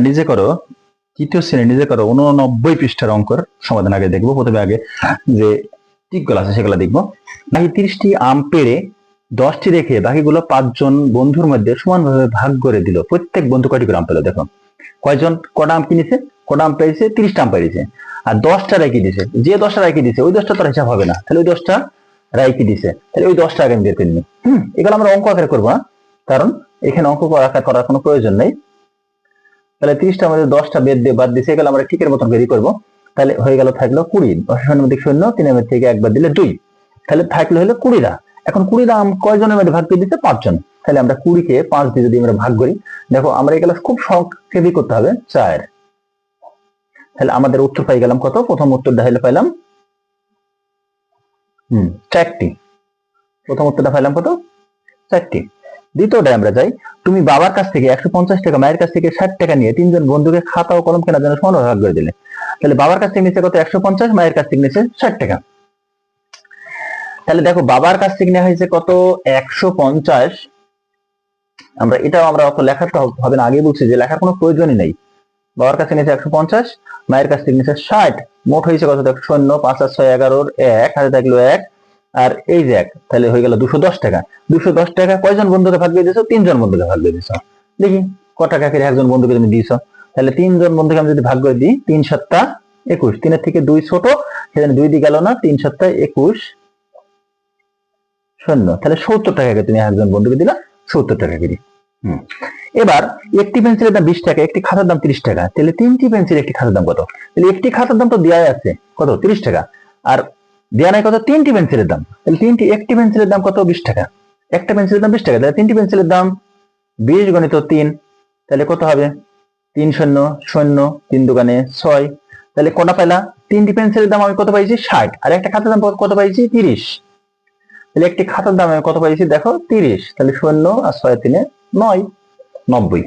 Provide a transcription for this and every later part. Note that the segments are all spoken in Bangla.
নিজে করো, তৃতীয় শ্রেণি নিজে করো, উননব্বই পৃষ্ঠার অঙ্কর সমাধান আগে দেখব। প্রথমে আগে যে আছে সেগুলো দেখব। বাকি তিরিশটি আম দশটি রেখে বাকিগুলো পাঁচজন বন্ধুর মধ্যে সমানভাবে ভাগ করে দিল। প্রত্যেক বন্ধু কয়টি করে আম পেল দেখো। কয়জন? কটা আম কিনেছে? কটা আম পেয়েছে? তিরিশটা আম পেয়েছে। আর দশটা রাইকি দিছে। যে দশটা রাইকি দিছে, ওই দশটা তার হিসাব হবে না। তাহলে ওই দশটা রাইকি দিছে। তাহলে ওই দশটা আগে আমি বের করে নিই। হম, এগুলো আমরা অঙ্ক আকারে করব না কারণ এখানে অঙ্ক আকার করার কোনো প্রয়োজন নেই। তাহলে তিরিশটা মধ্যে দশটা বেদ দিয়ে বাদ দিছে, এগুলো আমরা ঠিকের মতন বেরি করব। তাহলে হয়ে গেল থাকল কুড়ি, দশের মধ্যে শূন্য, তিনের মধ্যে থেকে একবার দিলে দুই। তাহলে থাকল হলো কুড়িটা। এখন কুড়িটা কয়জনের মধ্যে ভাগ করে দিতে? পাঁচজন। তাহলে আমরা কুড়িকে পাঁচ দিয়ে যদি আমরা ভাগ করি, দেখো আমরা এগুলো খুব সংক্ষেপই করতে হবে। চার। তাহলে আমাদের উত্তর পাই গেলাম কত? প্রথম উত্তরটা হলে পাইলাম। হম, চারটি। প্রথম উত্তরটা পাইলাম কত? চারটি। দ্বিতীয়টায় আমরা যাই, তুমি বাবার কাছ থেকে একশো পঞ্চাশ টাকা, মায়ের কাছ থেকে ষাট টাকা নিয়ে তিনজন বন্ধুকে খাতা ও কলম কেনার জন্য সমান ভাগ করে দিলে। তাহলে বাবার কাছ থেকে নিচে কত? একশো পঞ্চাশ, মায়ের কাছ থেকে নিচে ষাট টাকা। তাহলে দেখো, বাবার কাছ থেকে নেওয়া হয়েছে কত? একশো পঞ্চাশ। আমরা এটাও আমরা অত লেখাটা হবে না আগে বলছি যে লেখার কোনো প্রয়োজনই নেই। বাবার কাছে নিচে একশো পঞ্চাশ, মায়ের কাছ থেকে নিচে ষাট। মোট হয়েছে কত? শূন্য, পাঁচ আর ছয়, এগারোর এক, হাতে থাকল এক। আর এই যে এক, তাহলে হয়ে গেল দুশো দশ টাকা। দুশো দশ টাকা কয়জন বন্ধুকে ভাগ দিয়ে দিয়েছ? তিনজন বন্ধুকে ভাগ দিয়ে দিয়েছ। দেখি, ক টাকা করে একজন বন্ধুকে তুমি দিয়েছ। তাহলে তিনজন বন্ধুকে আমি যদি ভাগ করে দিই, তিন সপ্তাহ একুশ। তিনের থেকে দুই ছোট, সেখানে দুই দিয়ে গেল না, তিন সপ্তাহ একুশ। শূন্য। তাহলে সত্তর টাকাকে তুমি একজন বন্ধুকে দিলা, সত্তর টাকা করে। হুম। এবার একটি পেন্সিলের দাম বিশ টাকা, একটি খাতার দাম তিরিশ টাকা। তাহলে তিনটি পেন্সিল একটি খাতার দাম কত? তাহলে একটি খাতার দাম তো দেওয়াই আছে। কত? তিরিশ টাকা। আর দেওয়া নাই কত? তিনটি পেন্সিলের দাম। তাহলে তিনটি একটি পেন্সিলের দাম কত? বিশ টাকা। একটা পেন্সিলের দাম বিশ টাকা। তাহলে তিনটি পেন্সিলের দাম বিশ গণিত তিন, তাহলে কত হবে? তিন শূন্য শূন্য, তিন দোকানে ছয়। তাহলে কটা পাইলা? তিনটি পেন্সিলের দাম আমি কত পাইছি? ষাট। আর একটা খাতার দাম কত পাইছি? তিরিশ। তাহলে একটি খাতার দাম আমি কত পাইছি? দেখো, তিরিশ। তাহলে শূন্য আর ছয় তিনে নয়। নব্বই।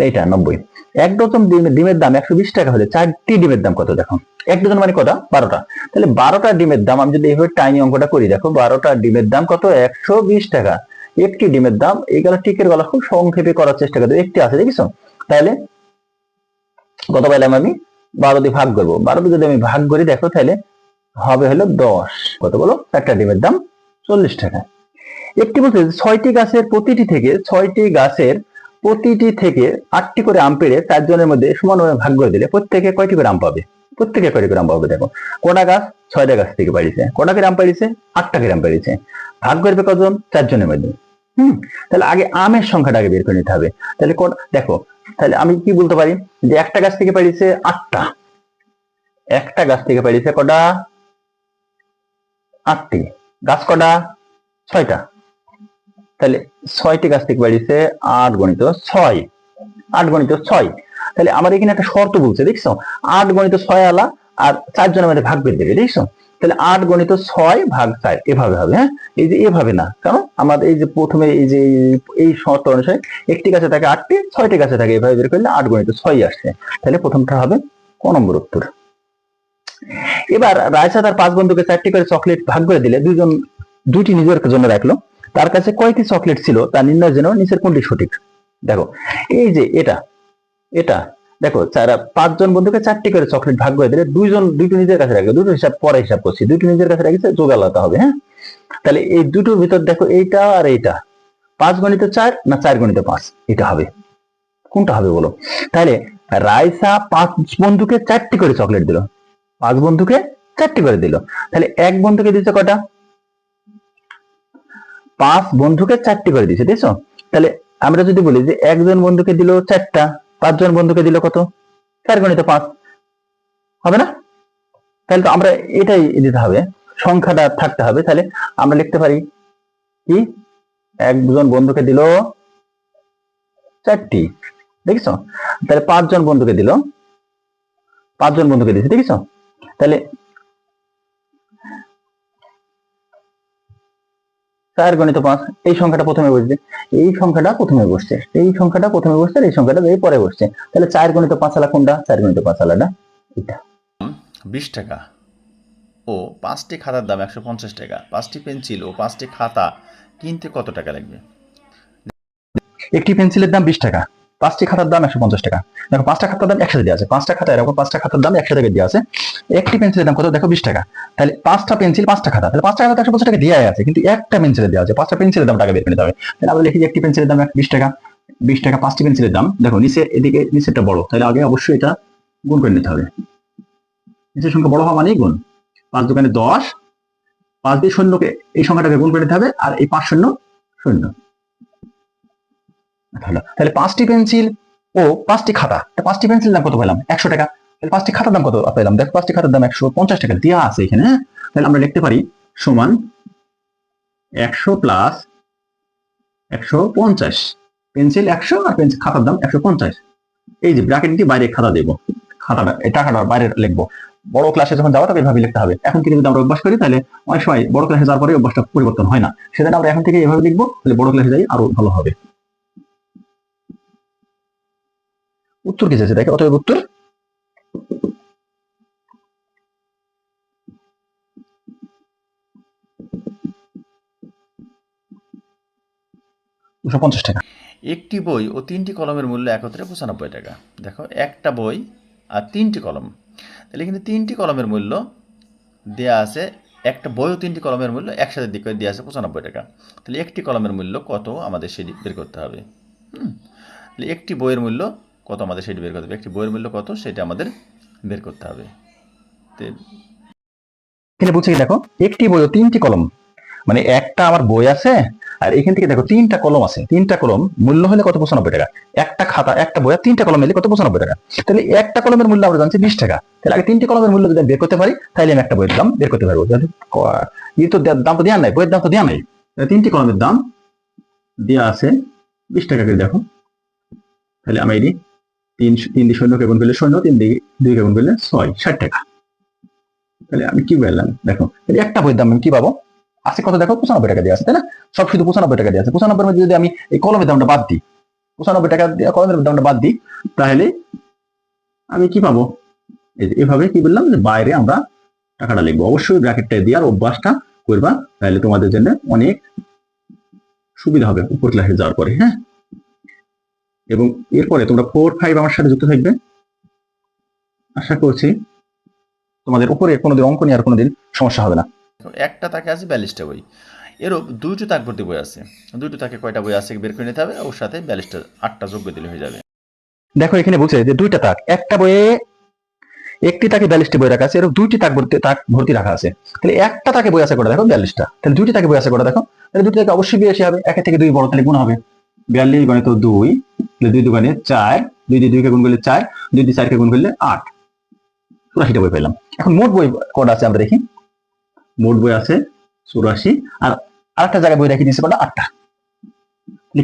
এটা নব্বই। এক ডজন ডিমের দাম একশো বিশ টাকা হলে চারটি ডিমের দাম কত দেখো? এক ডজন মানে কটা? বারোটা। তাহলে বারোটা ডিমের দাম, আমি যদি এইভাবে টাইনি অঙ্কটা করি, দেখো বারোটা ডিমের দাম কত? একশো বিশ টাকা। একটি ডিমের দাম, এই গলা টিকের গলা খুব সংক্ষেপে করার চেষ্টা করতে একটি আছে দেখিছো তাহলে কত পাইলাম আমি? বারো দিয়ে ভাগ করব। বারো দিয়ে যদি আমি ভাগ করি, দেখো তাহলে হবে হলো দশ। কত বলো? একটা ডিমের দাম চল্লিশ টাকা। একটি বলছে ছয়টি গাছের প্রতিটি থেকে, ছয়টি গাছের প্রতিটি থেকে আটটি করে আম পেড়ে চারজনের মধ্যে সমানভাবে ভাগ করে দিলে প্রত্যেকে কয়টি করে আম পাবে? প্রত্যেকে কয়টি করে আম পাবে দেখো। কটা গাছ? ছয়টা গাছ থেকে পাড়িয়েছে কটা করে আম আটটা করে আম ভাগ করবে কজন চারজনের মধ্যে। হুম? তাহলে আগে আমের সংখ্যাটা আগে বের করে নিতে হবে। তাহলে দেখো, তাহলে আমি কি বলতে পারি? যে একটা গাছ থেকে পাড়িয়েছে আটটা। একটা গাছ থেকে পাড়িয়েছে কটা? আটটি। গাছ কটা? ছয়টা। তাহলে ছয়টি গাছ থেকে বাড়িয়েছে আট গণিত ছয়। আট গণিত ছয়। তাহলে আমার এখানে একটা শর্ত বলছে, দেখছ? আট গণিত ছয় আলা আর চারজনের মধ্যে ভাগ বের দেবে, দেখছ? তাহলে আট গণিত ছয় ভাগ চার, এভাবে হবে হ্যাঁ? এই যে এভাবে না কারণ আমাদের এই যে প্রথমে এই যে এই- এই শর্ত অনুসারে একটি গাছে থাকে আটটি, ছয়টি গাছে থাকে, এভাবে বের করলে আট গণিত ছয় আসছে। তাহলে প্রথমটা হবে ক নম্বর উত্তর। এবার রায়সা তার পাঁচ বন্ধুকে চারটি করে চকলেট ভাগ করে দিলে দুজন দুইটি নিজের জন্য রাখল। তার কাছে কয়টি চকলেট ছিল তা নির্ণয়ের জন্য নিচের কোনটি সঠিক? দেখো, এই যে এটা এটা। দেখো যারা পাঁচজন বন্ধুকে চারটি করে চকলেট ভাগ করে দিলে দুইজন, দুইটি নিজের কাছে রাখবে দুটো হিসাব পরে হিসাব করছি, দুইটি নিজের কাছে রাখছে যোগ আলাদা হবে হ্যাঁ? তাহলে এই দুটোর ভিতর দেখো, এইটা আর এইটা। পাঁচ গণিত চার না চার গণিত পাঁচ? এটা হবে। কোনটা হবে বলো? তাহলে রাইসা পাঁচ বন্ধুকে চারটি করে চকলেট দিল। পাঁচ বন্ধুকে চারটি করে দিল। তাহলে এক বন্ধুকে দিচ্ছে কটা? পাঁচ বন্ধুকে চারটি করে দিয়েছে, দেখছ? তাহলে আমরা যদি বলি যে একজন বন্ধুকে দিল চারটা পাঁচজন বন্ধুকে দিল কত? চার গণিত পাঁচ। হবে না? তাহলে তো আমরা এটাই দিতে হবে। সংখ্যাটা থাকতে হবে। তাহলে আমরা লিখতে পারি কি? একজন বন্ধুকে দিল চারটি। দেখিস? তাহলে পাঁচজন বন্ধুকে দিল। পাঁচজন বন্ধুকে দিয়েছে। দেখিস? তাহলে চার গণিত পাঁচ এই সংখ্যাটা প্রথমে বসবে। এই সংখ্যাটা প্রথমে বসছে। এই সংখ্যাটা প্রথমে বসছে এই সংখ্যাটা এই পরে বসছে। তাহলে চার গণিত পাঁচ আলা কোনটা? চার গণিত পাঁচ আলাটা এটা বিশ টাকা। ও পাঁচটি খাতার দাম একশো পঞ্চাশ টাকা। পাঁচটি পেন্সিল ও পাঁচটি খাতা কিনতে কত টাকা লাগবে? একটি পেন্সিলের দাম বিশ টাকা। পাঁচটি খাতার দাম একশো পঞ্চাশ টাকা। দেখো, পাঁচটা খাতার দাম একসাথে দেওয়া আছে। পাঁচটা খাতা এরকম পাঁচটা খাতার দাম একশো টাকা দেওয়া আছে। একটি পেন্সিলের দাম কত? দেখো, বিশ টাকা। তাহলে পাঁচটা পেন্সিল পাঁচটা খাতা। তাহলে পাঁচটা খাতা একশো পঞ্চাশ টাকা দেওয়া আছে, কিন্তু একটা পেন্সিলের দেওয়া আছে। পাঁচটা পেন্সিলের দাম টাকা বের করে হবে। তাহলে আমরা লিখি একটি পেন্সিলের দাম বিশ টাকা। বিশ টাকা, পাঁচটি পেন্সিলের দাম। দেখো, নিচে, এদিকে, নিচেরটা বড়। তাহলে আগে অবশ্যই এটা গুণ করে নিতে হবে। নিচের সংখ্যা বড় হওয়া মানেই গুণ। পাঁচ দোকানে দশ। পাঁচ দিয়ে শূন্যকে এই সংখ্যাটাকে গুণ করে নিতে হবে, আর এই পাঁচ শূন্য শূন্য। ভালো। তাহলে পাঁচটি পেন্সিল ও পাঁচটি খাতা। পাঁচটি পেন্সিল দাম কত পেলাম? একশো টাকা। তাহলে পাঁচটি খাতার দাম কত পেলাম? দেখ, পাঁচটি খাতার দাম একশো পঞ্চাশ টাকা। দেওয়া আছে এখানে হ্যাঁ? তাহলে আমরা লিখতে পারি সমান একশো প্লাস একশো পঞ্চাশ। পেন্সিল একশো আর পেন্সিল খাতার দাম একশো পঞ্চাশ। এই যে ব্র্যাকেট দিয়ে বাইরে খাতা দেবো। খাতাটা এই টাকাটা বাইরে লিখব। বড় ক্লাসে যখন যাওয়া তবে এভাবে লিখতে হবে। এখন যদি আমরা অভ্যাস করি, তাহলে অনেক সময় বড় ক্লাসে যাওয়ার পরে অভ্যাসটা পরিবর্তন হয় না। সেজন্য আমরা এখন থেকে এভাবে লিখব, তাহলে বড় ক্লাসে যাই আরও ভালো হবে। উত্তর কি চাইছে? দেখে, অতএব উত্তর? একটি বই ও তিনটি কলমের মূল্য একত্রে পঁচানব্বই টাকা। দেখো, একটা বই আর তিনটি কলম। তাহলে কিন্তু তিনটি কলমের মূল্য দেয়া আছে, একটা বই ও তিনটি কলমের মূল্য একসাথে দিক করে দেওয়া আছে পঁচানব্বই টাকা। তাহলে একটি কলমের মূল্য কত আমাদের সেটি বের করতে হবে। হুম? একটি বইয়ের মূল্য কত আমাদের সেটি বের করতে হবে? একটি বইয়ের মূল্য কত সেটা আমাদের বের করতে হবে। এখানে বলছে দেখো, একটি বই তিনটি কলম। মানে একটা আমার বই আছে, আর এখান থেকে দেখো তিনটা কলম আছে। তিনটা কলম মূল্য হলে কত পঁচানব্বই টাকা? একটা খাতা, একটা বই তিনটা কলম মিলে কত পঁচানব্বই টাকা? তাহলে একটা কলমের মূল্য আমরা জানছি বিশ টাকা। তাহলে আগে তিনটি কলমের মূল্য যদি বের করতে পারি, তাহলে আমি একটা বইয়ের দাম বের করতে পারব। ই তো দাম তো দেওয়া নাই, বইয়ের দাম তো দেওয়া নাই। তিনটি কলমের দাম দেওয়া আছে বিশ টাকা করে, দেখো। তাহলে আমি এটি তিন তিন দিয়ে শূন্য করলে শূন্য, তিন দুই করলে ছয়, ষাট টাকা। তাহলে আমি কি দেখো একটা দাম আমি কি পাবো? দেখো, পঁচানব্বই টাকা দিয়ে আছে, তাই না? সব শুধু পঁচানব্বই টাকা দিয়ে আছে। পঁচানব্বই মধ্যে যদি আমি এই কলমের দামটা বাদ দিই, পঁচানব্বই টাকা দিয়ে কলমের দামটা বাদ দিই, তাহলে আমি কি পাবো? এভাবে কি বললাম যে বাইরে আমরা টাকাটা লিখব। অবশ্যই ব্র্যাকেটটা দিয়ে আর অভ্যাসটা করবা, তাহলে তোমাদের জন্য অনেক সুবিধা হবে উপর ক্লাসে যাওয়ার পরে হ্যাঁ? এবং এরপরে তোমরা ফোর ফাইভ আমার সাথে যুক্ত থাকবে। আশা করছি তোমাদের উপরে কোনোদিন অঙ্ক নিয়ে আর কোনোদিন সমস্যা হবে না। একটা তাকে আছে বিয়াল্লিশটা বই। এরূপ দুইটো তাক ভর্তি বই আছে। দুইটো তাকে কয়টা বই আছে বের করে নিতে হবে? ওর সাথে বিয়াল্লিশটা আটটা যোগ্য দিলে হয়ে যাবে। দেখো এখানে বলছে যে দুইটা তাক একটা বইয়ে একটি তাকে বিয়াল্লিশটি বই রাখা আছে এরকম দুইটি তাক ভর্তি তাক ভর্তি রাখা আছে। তাহলে একটা তাকে বই আছে করে দেখো বিয়াল্লিশটা তাহলে দুইটি তাকে বই আছে করে দেখো তাহলে দুটি তাকে অবশ্যই বেশি হবে একের থেকে দুই বড় তাহলে গুণ হবে। বিয়াল্লিশ গণিত দুই। দুই দুগানে চার, দুই দিয়ে দুইকে গুণ করলে চার, দুই দিয়ে চারকে গুণ করলে আট। চুরাশিটা বই পেলাম। এখন মোট বই কটা আছে আমরা দেখি? মোট বই আছে চুরাশি। আর আরেকটা জায়গায় বই রেখে দিয়েছে কটা? আটটা।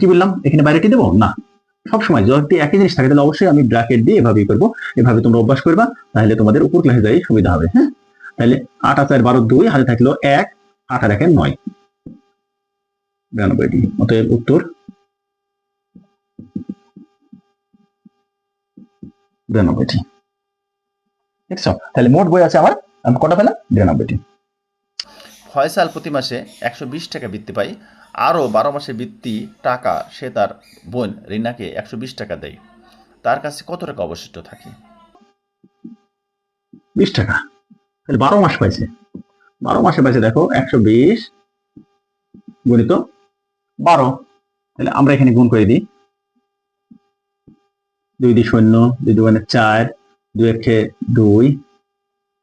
কি বললাম? এখানে বাইরে কি দেবো? না। সবসময় যদি একই জিনিস থাকে, তাহলে অবশ্যই আমি ব্র্যাকেট দিয়ে এভাবেই করব। এভাবে তোমরা অভ্যাস করবা, তাহলে তোমাদের উপর ক্লাসে যাই সুবিধা হবে হ্যাঁ? তাহলে আট আর বারো দুই, হাতে থাকল এক, আট আর একে নয়। বিরানব্বইটি অতএব উত্তর বিরানব্বইটি। দেখছ? তাহলে মোট বই আছে আমার আমি কটা পেলাম? বিরানব্বইটি। ফয়সাল প্রতি মাসে একশো বিশ টাকা বৃত্তি পাই আরও বারো মাসের বৃত্তি টাকা সে তার বোন রিনাকে একশো বিশ টাকা দেয়। তার কাছে কত টাকা অবশিষ্ট থাকে? বিশ টাকা। তাহলে বারো মাস পাইছে। বারো মাসে পাইছে দেখো একশো বিশ গণিত বারো। তাহলে আমরা এখানে গুণ করে দিই। দুই দি শূন্য, দুই দুগুণে চার, দুই একে দুই,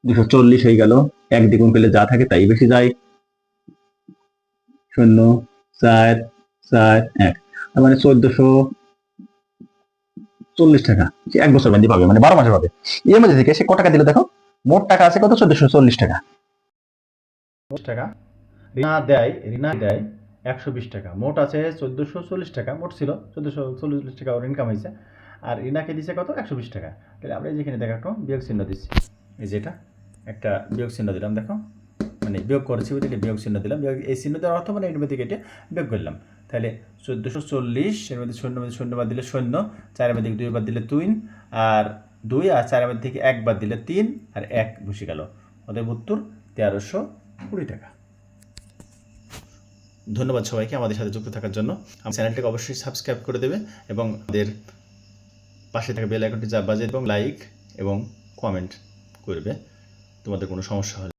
দুশো চল্লিশ হয়ে গেল। এক দ্বিগুণ করলে যা থাকে তাই বেশি যায়। শূন্য, চার চার, এক। তার মানে চোদ্দশো চল্লিশ টাকা। সে এক বছর পাবে মানে বারো মাসে পাবে। এর মধ্যে থেকে সে ক টাকা দিল দেখো? মোট টাকা আছে কত? চোদ্দশো চল্লিশ টাকা। টাকা। রিনা দেয় রিনা দেয় একশো বিশ টাকা। মোট আছে চোদ্দোশো চল্লিশ টাকা। মোট ছিল চোদ্দোশো চল্লিশ টাকা ওর ইনকাম হয়েছে। আর রিনাকে দিছে কত? একশো বিশ টাকা। তাহলে আমরা যেখানে দেখো একটা বিয়োগ চিহ্ন দিচ্ছি। এই যেটা একটা বিয়োগ চিহ্ন দিলাম, দেখো। মানে বিয়োগ করেছি ওই থেকে বিয়োগ চিহ্ন দিলাম। বিয়োগ এই চিহ্ন দেওয়ার অর্থ মানে এর মধ্যে কেটে বিয়োগ করলাম। তাহলে চোদ্দোশো চল্লিশ, এর মধ্যে শূন্য মধ্যে শূন্য বাদ দিলে শূন্য চারের মধ্যে দুই বাদ দিলে তিন, আর দুই আর চারের মধ্যে থেকে এক বাদ দিলে তিন, আর এক বসে গেল। অতএব উত্তর তেরোশো কুড়ি টাকা। ধন্যবাদ সবাইকে আমাদের সাথে যুক্ত থাকার জন্য। চ্যানেলটাকে অবশ্যই সাবস্ক্রাইব করে দেবে এবং আমাদের পাশে থাকা বেল আইকনটি চাপ বাজে এবং লাইক এবং কমেন্ট করবে। তোমাদের কোনো সমস্যা হলে